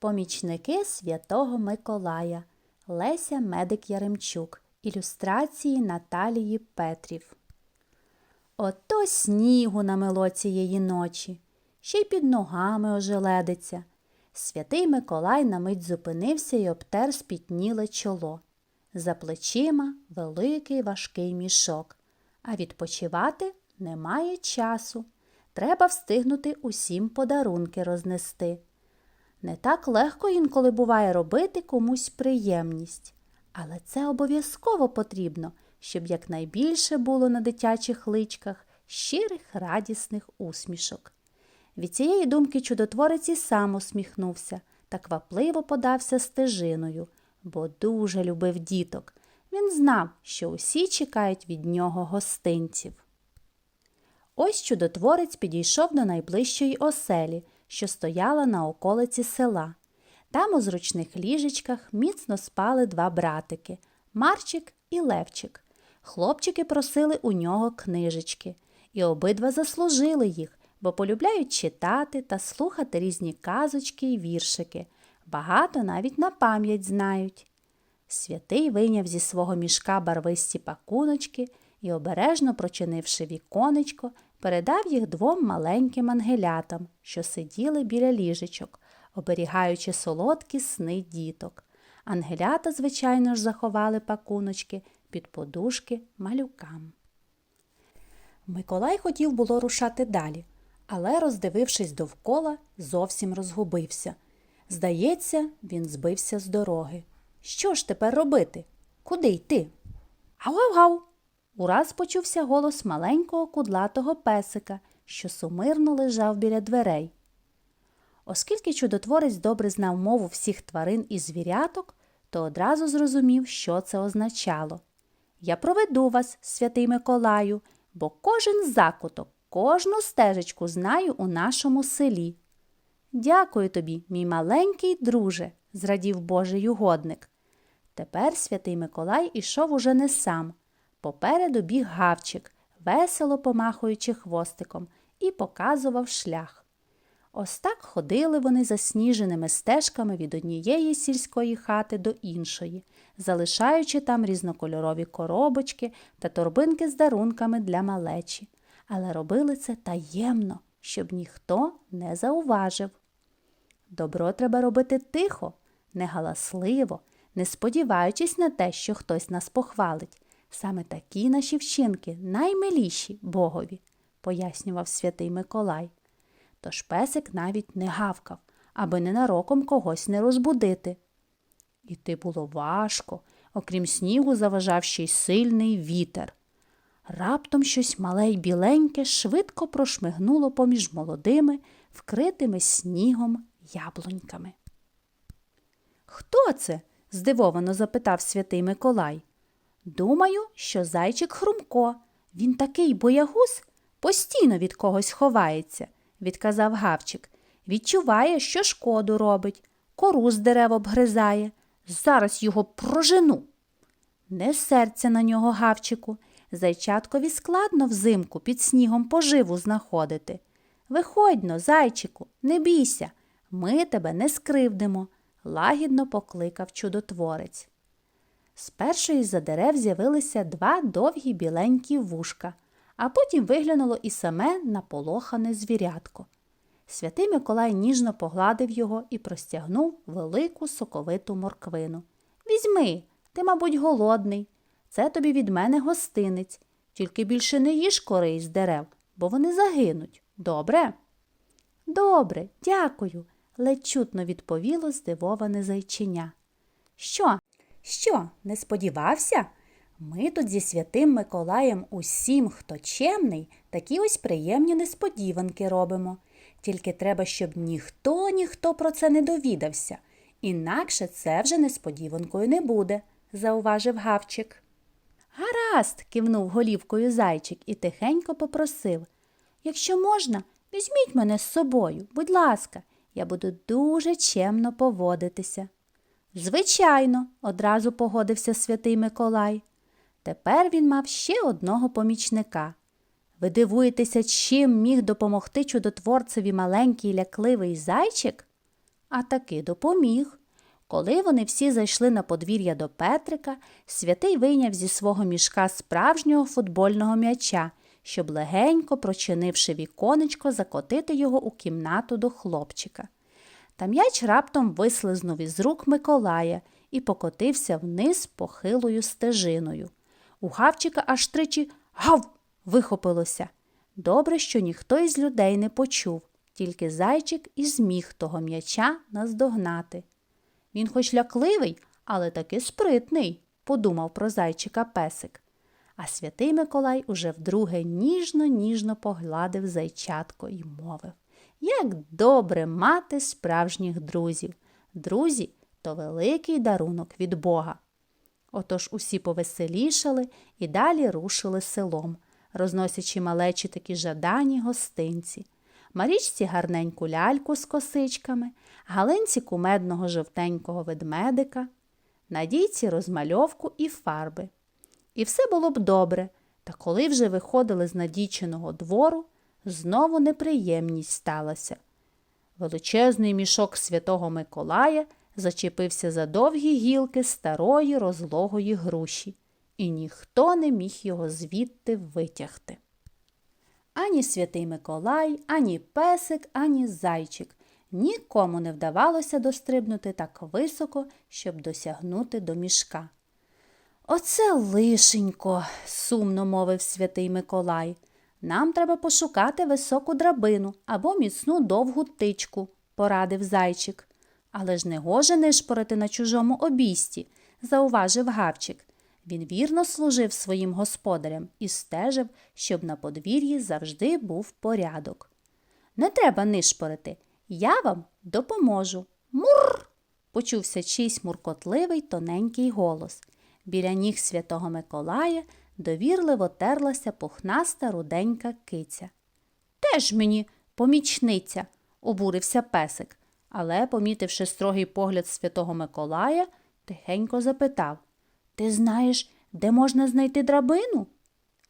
Помічники святого Миколая Леся Медик Яремчук. Ілюстрації Наталії Петрів. Ото снігу намело цієї ночі, ще й під ногами ожеледиться. Святий Миколай на мить зупинився і обтер спітніле чоло. За плечима великий важкий мішок, а відпочивати немає часу. Треба встигнути усім подарунки рознести. Не так легко інколи буває робити комусь приємність, але це обов'язково потрібно, щоб якнайбільше було на дитячих личках щирих радісних усмішок. Від цієї думки чудотворець і сам усміхнувся та квапливо подався стежиною, бо дуже любив діток. Він знав, що усі чекають від нього гостинців. Ось чудотворець підійшов до найближчої оселі, що стояла на околиці села. Там у зручних ліжечках міцно спали два братики Марчик і Левчик. Хлопчики просили у нього книжечки, і обидва заслужили їх, бо полюбляють читати та слухати різні казочки й віршики. Багато навіть на пам'ять знають. Святий вийняв зі свого мішка барвисті пакуночки і, обережно прочинивши віконечко, передав їх двом маленьким ангелятам, що сиділи біля ліжечок, оберігаючи солодкі сни діток. Ангелята, звичайно ж, заховали пакуночки під подушки малюкам. Миколай хотів було рушати далі, але, роздивившись довкола, зовсім розгубився. Здається, він збився з дороги. Що ж тепер робити? Куди йти? Гав-гав-гав! Ураз почувся голос маленького кудлатого песика, що сумирно лежав біля дверей. Оскільки чудотворець добре знав мову всіх тварин і звіряток, то одразу зрозумів, що це означало. Я проведу вас, святий Миколаю, бо кожен закуток, кожну стежечку знаю у нашому селі. Дякую тобі, мій маленький друже, зрадів Божий угодник. Тепер святий Миколай ішов уже не сам. Попереду біг гавчик, весело помахуючи хвостиком, і показував шлях. Ось так ходили вони засніженими стежками від однієї сільської хати до іншої, залишаючи там різнокольорові коробочки та торбинки з дарунками для малечі. Але робили це таємно, щоб ніхто не зауважив. Добро треба робити тихо, негаласливо, не сподіваючись на те, що хтось нас похвалить. Саме такі наші вчинки наймиліші Богові, пояснював святий Миколай. Тож песик навіть не гавкав, аби ненароком когось не розбудити. Іти було важко, окрім снігу, заважав ще й сильний вітер. Раптом щось мале й біленьке швидко прошмигнуло поміж молодими, вкритими снігом яблуньками. Хто це? здивовано запитав святий Миколай. Думаю, що зайчик Хрумко. Він такий боягуз, постійно від когось ховається, відказав гавчик. Відчуває, що шкоду робить, кору з дерев обгризає. Зараз його прожену. Не серця на нього, гавчику. Зайчаткові складно взимку під снігом поживу знаходити. Виходьно, зайчику, не бійся, ми тебе не скривдимо, лагідно покликав чудотворець. З першої за дерев з'явилися два довгі біленькі вушка, а потім виглянуло і саме наполохане звірятко. Святий Миколай ніжно погладив його і простягнув велику соковиту морквину. Візьми, ти, мабуть, голодний. Це тобі від мене гостинець, тільки більше не їж кори з дерев, бо вони загинуть. Добре? Добре, дякую, ледь чутно відповіло здивоване зайчиня. Що? Що, не сподівався? Ми тут зі святим Миколаєм усім, хто чемний, такі ось приємні несподіванки робимо. Тільки треба, щоб ніхто ніхто про це не довідався, інакше це вже несподіванкою не буде, зауважив гавчик. Гаразд, кивнув голівкою зайчик і тихенько попросив. Якщо можна, візьміть мене з собою, будь ласка, я буду дуже чемно поводитися. Звичайно, одразу погодився святий Миколай. Тепер він мав ще одного помічника. Ви дивуєтеся, чим міг допомогти чудотворцеві маленький лякливий зайчик? а таки допоміг. Коли вони всі зайшли на подвір'я до Петрика, святий вийняв зі свого мішка справжнього футбольного м'яча, щоб легенько, прочинивши віконечко, закотити його у кімнату до хлопчика. Та м'яч раптом вислизнув із рук Миколая і покотився вниз похилою стежиною. У гавчика аж тричі гав вихопилося. Добре, що ніхто із людей не почув, тільки зайчик і зміг того м'яча наздогнати. Він хоч лякливий, але таки спритний, подумав про зайчика песик. А святий Миколай уже вдруге ніжно-ніжно погладив зайчатко і мовив Як добре мати справжніх друзів. Друзі то великий дарунок від Бога. Отож усі повеселішали і далі рушили селом, розносячи малечі такі жадані гостинці. Марічці гарненьку ляльку з косичками, Галинці кумедного жовтенького ведмедика, Надійці розмальовку і фарби. І все було б добре, та коли вже виходили з надійчиного двору, знову неприємність сталася. Величезний мішок святого Миколая зачепився за довгі гілки старої розлогої груші, і ніхто не міг його звідти витягти. Ані святий Миколай, ані песик, ані зайчик. Нікому не вдавалося дострибнути так високо, щоб досягнути до мішка. Оце лишенько, сумно мовив святий Миколай. Нам треба пошукати високу драбину або міцну довгу тичку, порадив зайчик. Але ж не гоже нишпорити на чужому обійсті, зауважив гавчик. Він вірно служив своїм господарям і стежив, щоб на подвір'ї завжди був порядок. Не треба нишпорити, я вам допоможу. Мур. почувся чийсь муркотливий тоненький голос. Біля ніг святого Миколая довірливо терлася пухнаста руденька киця. Теж мені помічниця, обурився песик, але, помітивши строгий погляд святого Миколая, тихенько запитав Ти знаєш, де можна знайти драбину?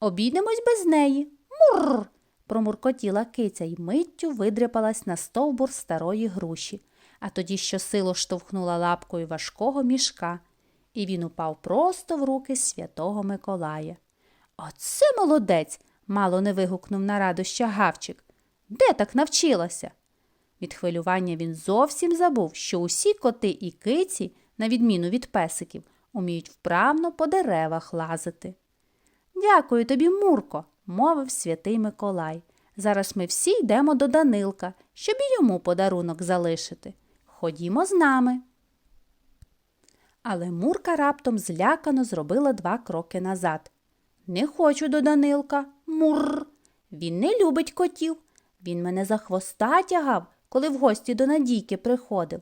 Обійдемось без неї. Мурр. промуркотіла киця й миттю видряпалась на стовбур старої груші, а тоді щосило штовхнула лапкою важкого мішка, і він упав просто в руки святого Миколая. Оце молодець, мало не вигукнув на радоща гавчик. Де так навчилася? Від хвилювання він зовсім забув, що усі коти і киці, на відміну від песиків, уміють вправно по деревах лазити. Дякую тобі, Мурко, мовив святий Миколай. Зараз ми всі йдемо до Данилка, щоб і йому подарунок залишити. Ходімо з нами. Але Мурка раптом злякано зробила два кроки назад. Не хочу до Данилка, мур. Він не любить котів. Він мене за хвоста тягав, коли в гості до Надійки приходив.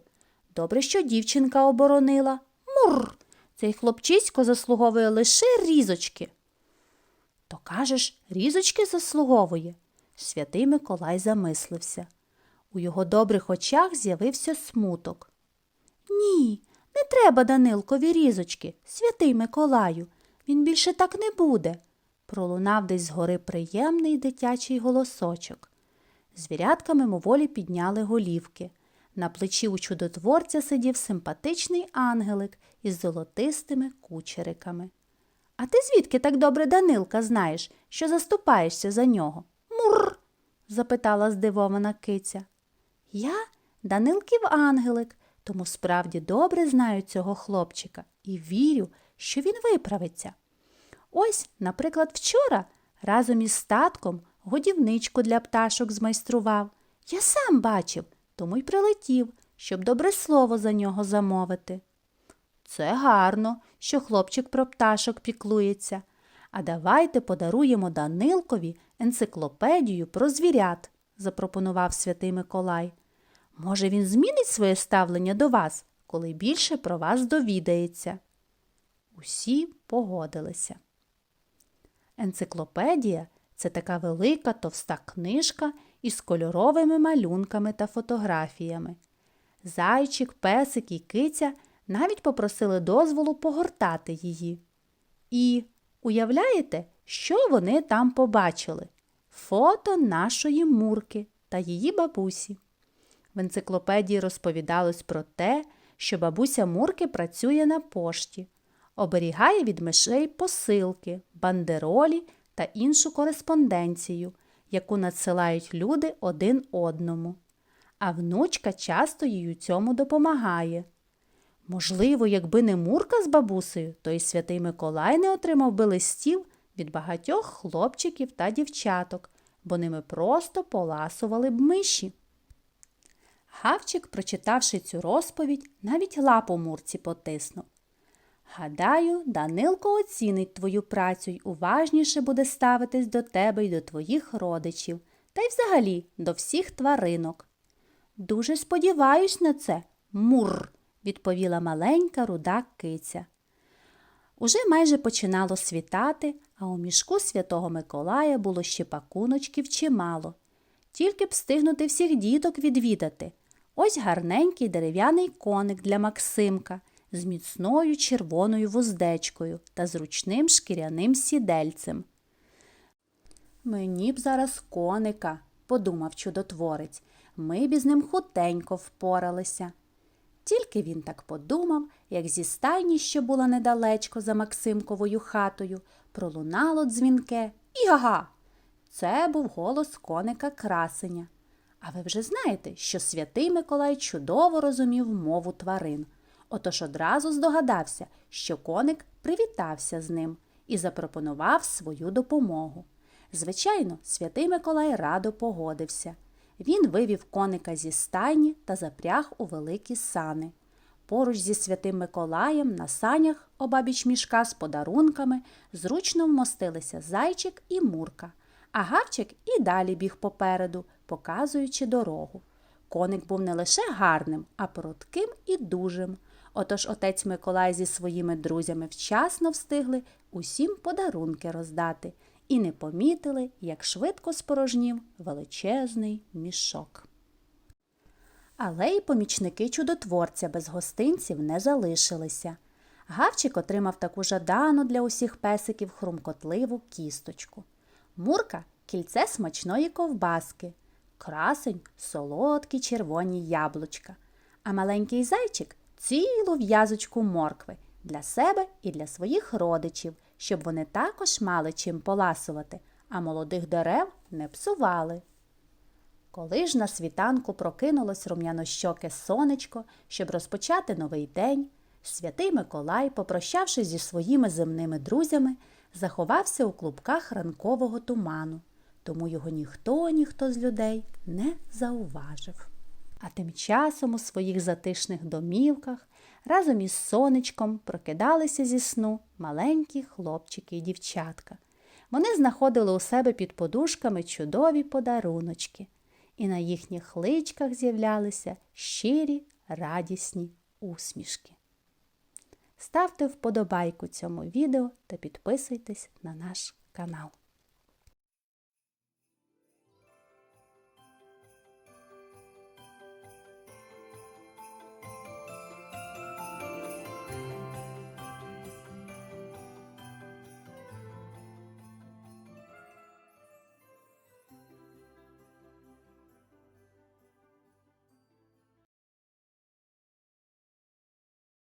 Добре, що дівчинка оборонила. Мур. Цей хлопчисько заслуговує лише різочки. То кажеш, різочки заслуговує. Святий Миколай замислився. У його добрих очах з'явився смуток. Ні, не треба Данилкові різочки, святий Миколаю. Він більше так не буде. Пролунав десь згори приємний дитячий голосочок. Звірятка мимоволі підняли голівки. На плечі у чудотворця сидів симпатичний ангелик із золотистими кучериками. А ти звідки так добре Данилка знаєш, що заступаєшся за нього? Мур. запитала здивована киця. Я Данилків ангелик, тому справді добре знаю цього хлопчика і вірю, що він виправиться. Ось, наприклад, вчора разом із статком годівничку для пташок змайстрував. Я сам бачив, тому й прилетів, щоб добре слово за нього замовити. Це гарно, що хлопчик про пташок піклується. А давайте подаруємо Данилкові енциклопедію про звірят, запропонував святий Миколай. Може, він змінить своє ставлення до вас, коли більше про вас довідається. Усі погодилися. Енциклопедія це така велика товста книжка із кольоровими малюнками та фотографіями. Зайчик, песик і киця навіть попросили дозволу погортати її. І уявляєте, що вони там побачили? Фото нашої мурки та її бабусі. В енциклопедії розповідалось про те, що бабуся Мурки працює на пошті, оберігає від мишей посилки, бандеролі та іншу кореспонденцію, яку надсилають люди один одному. А внучка часто їй у цьому допомагає. Можливо, якби не Мурка з бабусею, то й святий Миколай не отримав би листів від багатьох хлопчиків та дівчаток, бо ними просто поласували б миші. Гавчик, прочитавши цю розповідь, навіть лапу Мурці потиснув. Гадаю, Данилко оцінить твою працю й уважніше буде ставитись до тебе й до твоїх родичів, та й взагалі до всіх тваринок. Дуже сподіваюсь на це, мур, відповіла маленька руда киця. Уже майже починало світати, а у мішку святого Миколая було ще пакуночків чимало. Тільки б встигнути всіх діток відвідати. Ось гарненький дерев'яний коник для Максимка з міцною червоною вуздечкою та зручним шкіряним сідельцем. Мені б зараз коника, подумав чудотворець, ми б із ним хутенько впоралися. Тільки він так подумав, як зі стайні, що була недалечко за Максимковою хатою, пролунало дзвінке Іга! Це був голос коника красеня. А ви вже знаєте, що святий Миколай чудово розумів мову тварин. Отож одразу здогадався, що коник привітався з ним і запропонував свою допомогу. Звичайно, святий Миколай радо погодився. Він вивів коника зі стайні та запряг у великі сани. Поруч зі святим Миколаєм на санях обабіч мішка з подарунками зручно вмостилися зайчик і мурка, а гавчик і далі біг попереду, показуючи дорогу. Коник був не лише гарним, а поротким і дужим. Отож отець Миколай зі своїми друзями вчасно встигли усім подарунки роздати і не помітили, як швидко спорожнів величезний мішок. Але й помічники чудотворця без гостинців не залишилися. Гавчик отримав таку жадану для усіх песиків хрумкотливу кісточку. Мурка кільце смачної ковбаски, красень солодкі червоні яблучка, а маленький зайчик цілу в'язочку моркви для себе і для своїх родичів, щоб вони також мали чим поласувати, а молодих дерев не псували. Коли ж на світанку прокинулось рум'янощоке сонечко, щоб розпочати новий день, святий Миколай, попрощавшись зі своїми земними друзями, заховався у клубках ранкового туману, тому його ніхто, ніхто з людей не зауважив. А тим часом у своїх затишних домівках разом із сонечком прокидалися зі сну маленькі хлопчики і дівчатка. Вони знаходили у себе під подушками чудові подаруночки, і на їхніх личках з'являлися щирі, радісні усмішки. Ставте вподобайку цьому відео та підписуйтесь на наш канал.